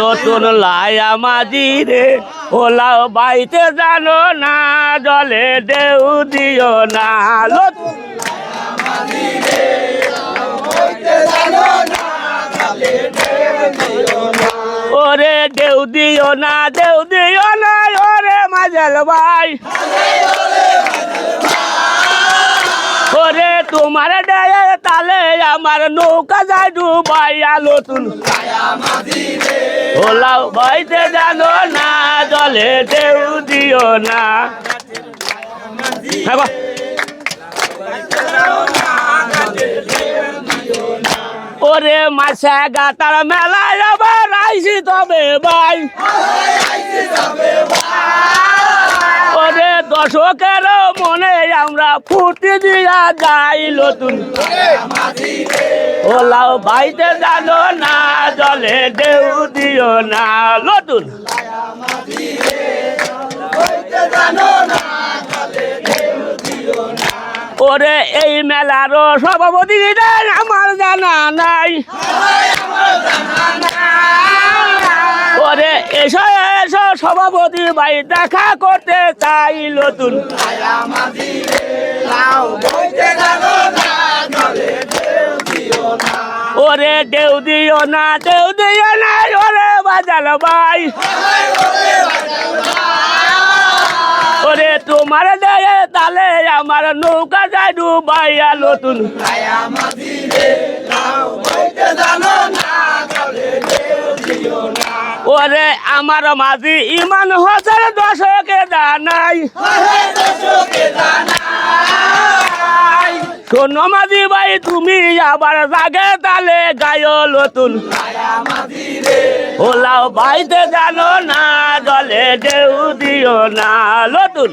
নতুন লায়া মাঝি রে। ওলাও বাইতে জানো না, জলে দেউ দিও না। ওরে দেউ দিও না, দেউ দিও না, ওরে মাজাল ভাই। তোমার ডেয়ে তালে আমার নৌকা যায় ডুবাই আলো তুন। ওলাও বাইতে জানো না, জলে দেউ দিও না। ওরে মাসা গাতার মেলায় আবার আইসি তবে ভাই ওরে দর্শকের মনে আমরা ফুটি দিয়া যাই নতুন। ওলাও বাইতে জানো না, জলে দেউ দিও না, নতুন। ওরে এই মেলার সভাপতি আমার জানা নাই। সভাপতি ভাই দেখা করতে চাই নতুন। ওরে দেউ দিও না দেউ দিও না, ওরে বাজাল ভাই। ওরে তোমার দেয়ে তালে আমার নৌকা যায় ডুবাইয়া নতুন। ওরে আমার মাঝি ইমান হাজার দশকে জানাই। শোনো মাঝি ভাই, তুমি আবার জাগে তালে গায় নতুন। ওলাও বাইতে জানো না জলে দেউ দিও না নতুন।